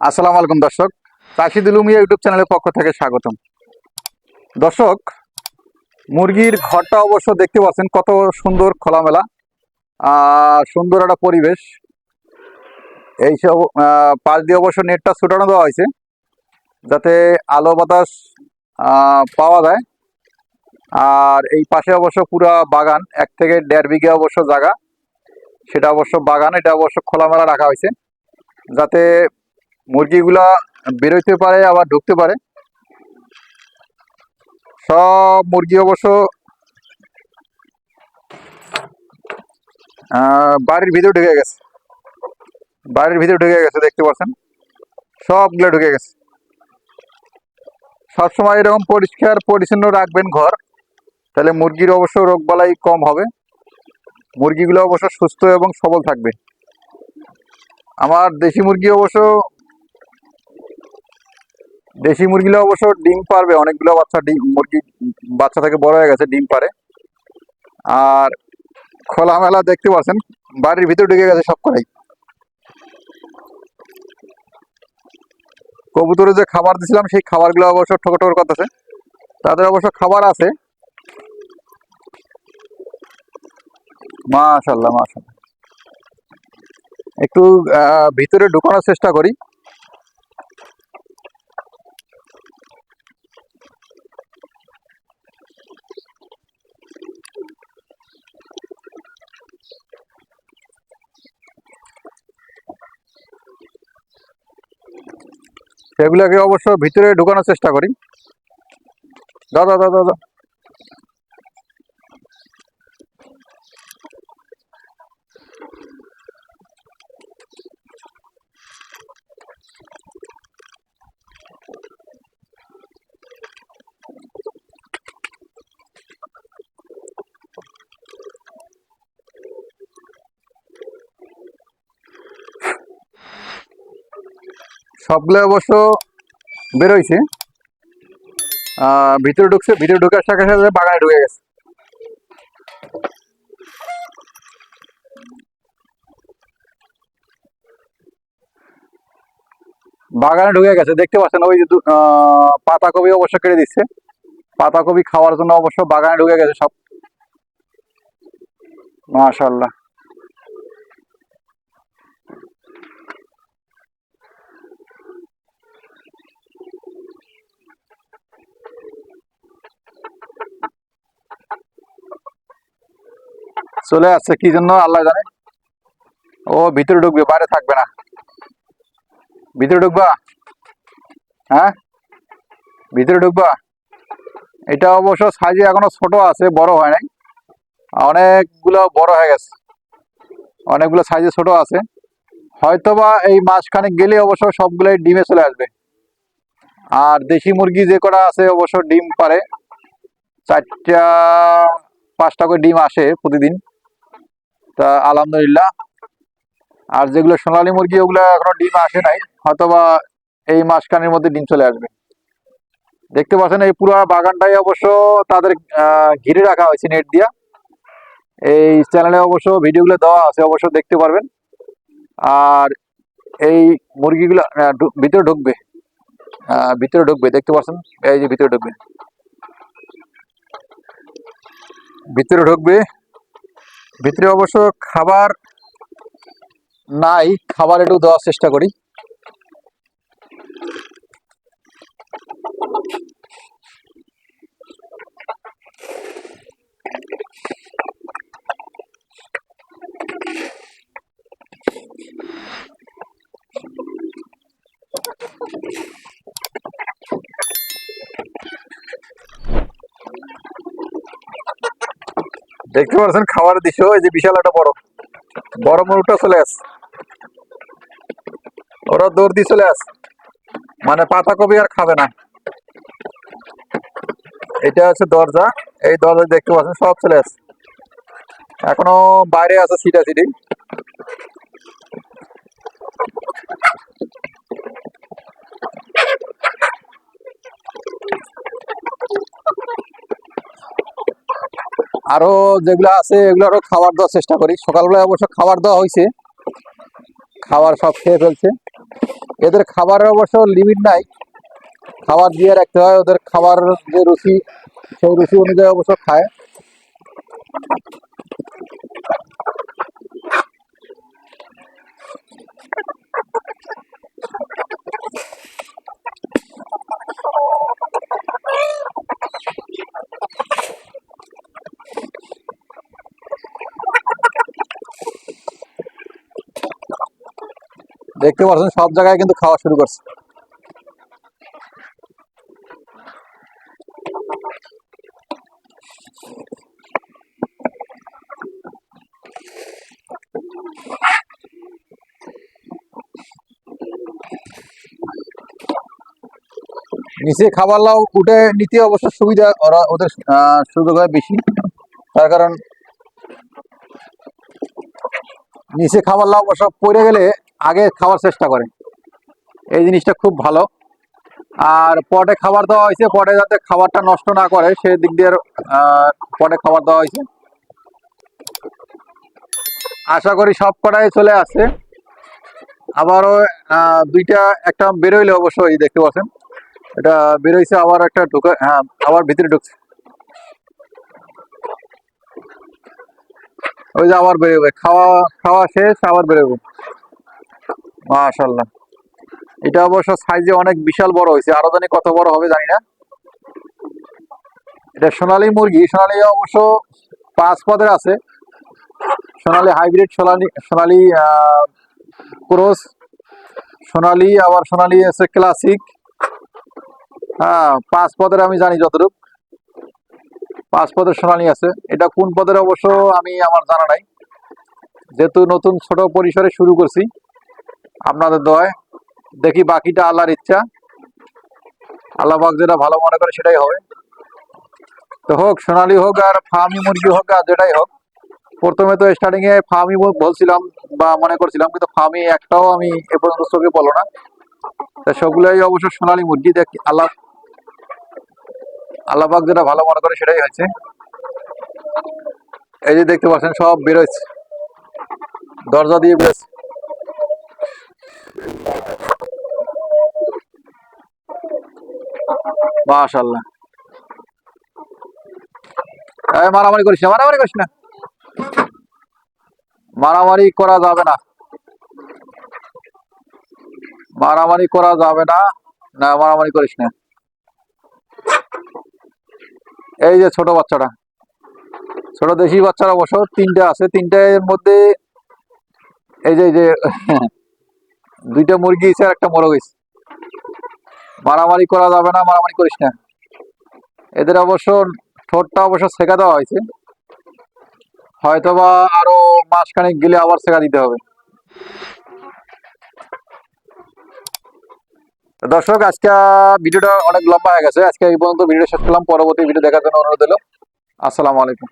আসসালামু আলাইকুম দর্শক। চাষি দুলুমিয়া ইউটিউব চ্যানেলের পক্ষ থেকে স্বাগতম। দর্শক, মুরগির ঘরটা অবশ্য দেখতে পাচ্ছেন কত সুন্দর খোলামেলা সুন্দর একটা পরিবেশ। এইসব পাশ দিয়ে অবশ্য নেটটা ছুটানো দেওয়া হয়েছে, যাতে আলো বাতাস পাওয়া যায়। আর এই পাশে অবশ্য পুরা বাগান, এক থেকে দেড় বিঘা অবশ্য জায়গা। সেটা অবশ্য বাগান, এটা অবশ্য খোলামেলা রাখা হয়েছে, যাতে মুরগিগুলা বেরোতে পারে, আবার ঢুকতে পারে। সব মুরগি অবশ্য বাড়ির ভিতরে ঢুকে গেছে। বাড়ির ভিতরে ঢুকে গেছে, দেখতে পাচ্ছেন? সবগুলো ঢুকে গেছে। সবসময় এরকম পরিষ্কার, পরিচ্ছন্ন রাখবেন ঘর। তাহলে মুরগির অবশ্য রোগ বালাই কম হবে। মুরগিগুলো অবশ্য সুস্থ এবং সবল থাকবে। আমার দেশি মুরগি অবশ্য দেশি মুরগিগুলো অবশ্য ডিম পারবে, অনেকগুলো বাচ্চা ডিম, মুরগি বাচ্চা থেকে বড় হয়ে গেছে, ডিম পারে। আর খোলামেলা দেখতে পাচ্ছেন, বাড়ির ভিতরে ঢুকে গেছে সব কটাই কবুতরে যে খাবার দিছিলাম, সেই খাবারগুলো অবশ্য ঠোকর ঠোকর করতেছে। তাদের অবশ্য খাবার আছে। মাশাল্লাহ মাশাল্লাহ। একটু ভিতরে ঢুকানোর চেষ্টা করি। সেগুলোকে অবশ্য ভিতরে ঢুকানোর চেষ্টা করি। দাদা দাদা দাদা। সবগুলো অবশ্য বেরোইছে। ভিতরে ঢুকছে, ভিতরে ঢুকার সাথে সাথে বাগানে ঢুকে গেছে। বাগানে ঢুকে গেছে, দেখতে পাচ্ছেন ওই যে পাতাকপি অবশ্য কেটে দিচ্ছে। পাতাকপি খাওয়ার জন্য অবশ্য বাগানে ঢুকে গেছে সব। মাশাল্লাহ চলে আসছে, কি জন্য? আল্লাহ জানে। ও, ভিতরে ঢুকবে, বাইরে থাকবে না। ভিতরে ঢুকবা? হ্যাঁ? ভিতরে ঢুকবা? এটা অবশ্য সাইজে এখনও ছোট আছে, বড় হয় নাই। অনেকগুলো বড় হয়ে গেছে। অনেকগুলো সাইজে ছোট আছে। হয়তোবা এই মাসখানে গেলে অবশ্য সবগুলোই ডিমে চলে আসবে। আর দেশি মুরগি যে কটা আছে, অবশ্য ডিম পারে। চারটা পাঁচটা করে ডিম আসে প্রতিদিন। তা আলহামদুলিল্লাহ। আর যেগুলো সোনালী মুরগি, ওগুলো এখনও ডিম আসে নাই। হয়তোবা এই মাসখানের মধ্যে ডিম চলে আসবে। দেখতে পাচ্ছেন এই পুরো বাগানটাই অবশ্য তাদের ঘিরে রাখা হয়েছে নেট দিয়া। এই চ্যানেলে অবশ্য ভিডিওগুলো দেওয়া আছে, অবশ্য দেখতে পারবেন। আর এই মুরগিগুলো ভিতরে ঢুকবে। ভিতরে ঢুকবে, দেখতে পাচ্ছেন? এই যে ভিতরে ঢুকবে। ভিতরে ঢুকবে। ভিতরে অবশ্য খাবার নাই খাবার একটু দেওয়ার চেষ্টা করি। দেখতে পাচ্ছেন, খাওয়ার দিছো এই যে বিশাল একটা বড়। বড় মরুটা চলে আস ওরা দৌড় দিয়ে চলে আস মানে পাতা কপি আর খাবে না। এটা হচ্ছে দরজা। এই দরজা দেখতে পাচ্ছেন, সব চলে আস এখনও বাইরে আছে সিটা সিটি আরও যেগুলো আছে, এগুলো আরও খাবার দেওয়ার চেষ্টা করি। সকালবেলায় অবশ্য খাবার দেওয়া হয়েছে। খাবার সব খেয়ে ফেলছে। এদের খাবারের অবশ্য লিমিট নাই। খাবার দিয়ে রাখতে হয়। ওদের খাবার যে রুচি, সেই রুচি অনুযায়ী অবশ্য খায়। দেখতে পাচ্ছেন, সব জায়গায় কিন্তু খাওয়া শুরু করছে। নিচে খাবার লাও, উঠে নিতে অবশ্য সুবিধা, ওরা ওদের সুযোগ হয় বেশি। তার কারণ, নিচে খাবার লাও অবশ্য পড়ে গেলে আগে খাওয়ার চেষ্টা করে এই জিনিসটা খুব ভালো। আর পটে খাবার দেওয়া হয়েছে, পটে যাতে খাবারটা নষ্ট না করে, সেই দিক দিয়ে পটে খাবার দেওয়া হয়েছে। আশা করি সব কটাই চলে আসছে। আবারও দুইটা, একটা বেরোইলে অবশ্যই দেখতে পাচ্ছেন। এটা বেরোইছে, আবার একটা ঢুকে হ্যাঁ আবার ভিতরে ঢুকছে। ওই যে আবার বেরোবে। খাওয়া খাওয়া শেষ, আবার বেরোবে। মাশাল্লাহ এটা অবশ্য সাইজে অনেক বিশাল বড় হয়েছে। আরও জানি কত বড় হবে জানি না। এটা সোনালী মুরগি। সোনালী অবশ্য পাঁচ পদের আছে। সোনালী হাইব্রিড, সোনালী সোনালী ক্রস, সোনালী, আবার সোনালী আছে ক্লাসিক। হ্যাঁ পাঁচ পদের আমি জানি যতটুকু। পাঁচ পদের সোনালী আছে। এটা কোন পদের অবশ্য আমি আমার জানা নাই। যেহেতু নতুন ছোট পরিসরে শুরু করছি। আপনাদের দয় দেখি বাকিটা আল্লাহর ইচ্ছা। আল্লাহ পাক যেটা ভালো মনে করে সেটাই হবে। তো হোক, সোনালী হোক আর ফার্মি মুরগি হোক আর যেটাই হোক, প্রথমে তো স্টার্টিং এ ফার্মি বলছিলাম বা মনে করছিলাম, কিন্তু ফার্মি একটাও আমি এ পর্যন্ত চোখে বলো না। তা সবগুলোই অবশ্য সোনালি মুরগি, দেখ আল্লাহ আল্লাহ পাক যেটা ভালো মনে করে সেটাই হয়েছে। এই যে দেখতে পাচ্ছেন সব বেরোচ্ছে দরজা দিয়ে বেরোচ্ছে মাশাল্লাহ মারামারি করিস না, মারামারি করিস না। মারামারি করা যাবে না। মারামারি করা যাবে না না, মারামারি করিস না। এই যে ছোট বাচ্চাটা, ছোট দেশি বাচ্চারা অবশ্য তিনটে আছে, তিনটের মধ্যে এই যে এই যে, দুইটা মুরগি আছে আর একটা মোরগ আছে মারামারি করা যাবে না, মারামারি করিস না। এদের অবশ্য ঠোঁটটা অবশ্য শেখা দেওয়া হয়েছে। হয়তোবা আরও মাসখানেক গেলে আবার শেখা দিতে হবে। দর্শক, আজকে ভিডিওটা অনেক লম্বা হয়ে গেছে। আজকে এই পর্যন্ত ভিডিও শেষ করলাম। পরবর্তী ভিডিও দেখার জন্য অনুরোধ হলো আসসালামু আলাইকুম।